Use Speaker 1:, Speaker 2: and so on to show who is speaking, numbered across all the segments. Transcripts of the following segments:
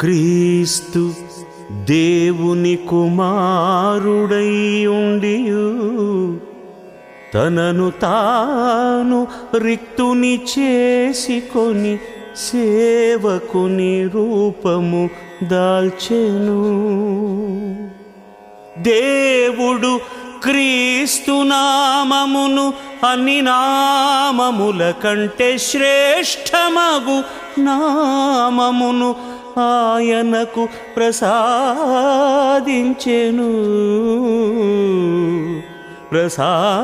Speaker 1: క్రీస్తు దేవుని కుమారుడై ఉండియు. తనను తాను రిక్తుని చేసుకొని సేవకుని రూపము దాల్చెను. దేవుడు క్రీస్తు నామమును అన్ని నామముల కంటే శ్రేష్టమగు నామమును ఆయనకు ప్రసాదించెను. ప్రసాదించెను.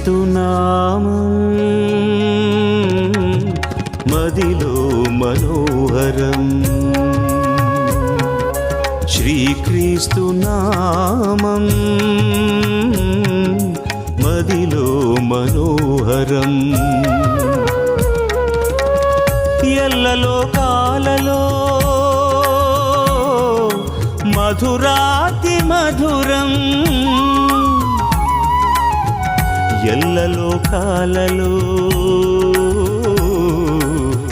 Speaker 1: క్రీస్తునామం మదిలో మనోహరం. శ్రీక్రీస్తునామం మదిలో మనోహరం. ఎల్లలో కాలలో మధురాతి మధురం. ఎల్లలోకాలలో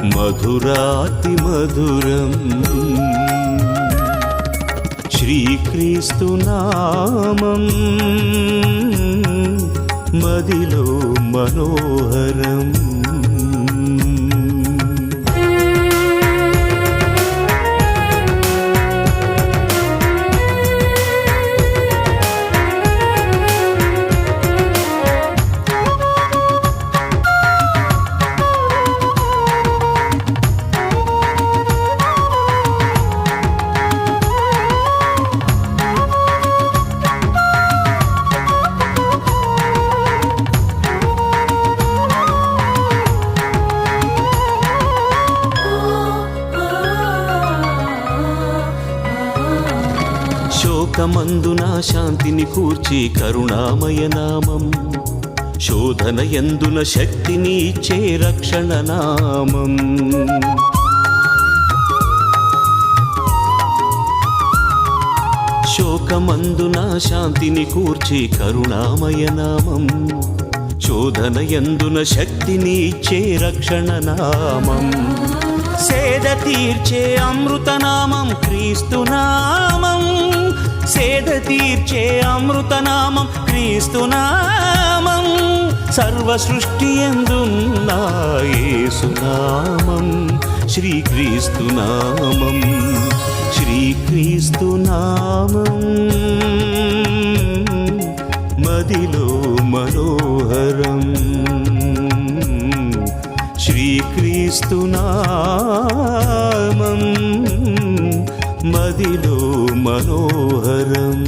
Speaker 1: మధురాతి మధురం. శ్రీక్రీస్తు నామం మదిలో మనోహరం. శోకమందున శాంతిని కూర్చి కరుణామయ నామం. శోధన ఎందున శక్తిని ఇచ్చే రక్షణ నామం. శోకమందున శాంతిని కూర్చి కరుణామయ నామం. శోధన ఎందున శక్తిని ఇచ్చే రక్షణ నామం. సేద తీర్చే అమృతనామం క్రీస్తునామం. సేద తీర్చే అమృతనామం క్రీస్తునామం. సర్వ సృష్టి ఎందున్న యేసునామం. శ్రీక్రీస్తునామం. శ్రీక్రీస్తు నామం మదిలో మనోహరం.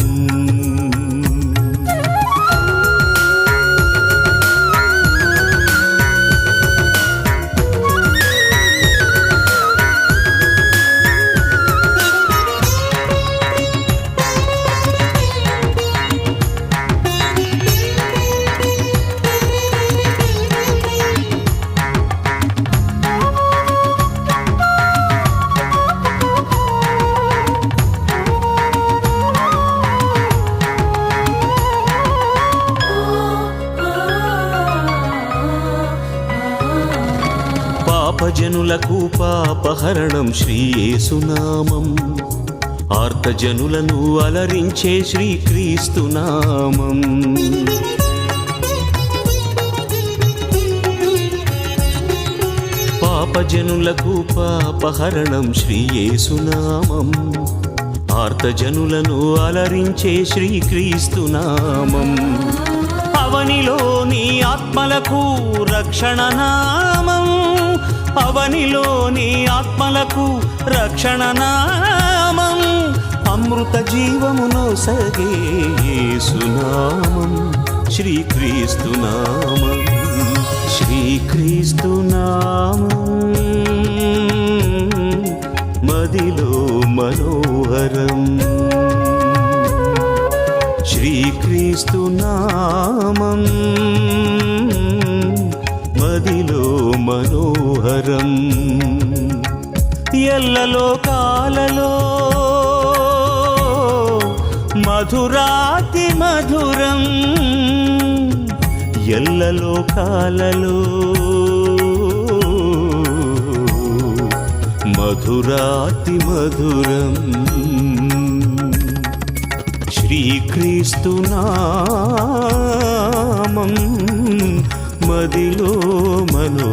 Speaker 1: పాపజనులకు పాపహరణం శ్రీయేసునామం. ఆర్తజనులను అలరించే శ్రీక్రీస్తునామం. పాపజనులకు పాపహరణం శ్రీయేసునామం. ఆర్తజనులను అలరించే శ్రీక్రీస్తునామం. అవనిలోని ఆత్మలకు రక్షణ నామం అవనిలోని ఆత్మలకు రక్షణ నామం. అమృత జీవమును సగే సునామం శ్రీక్రీస్తు నామం. శ్రీక్రీస్తు నామం. మదిలో మనోహరం. శ్రీక్రీస్తు నామం. మదిలో మనోహరం. ఎల్లలో కాలలో మధురాతి మధురం. ఎల్లలో కాలలో మధురాతి మధురం. శ్రీక్రీస్తునామం మదిలో మనో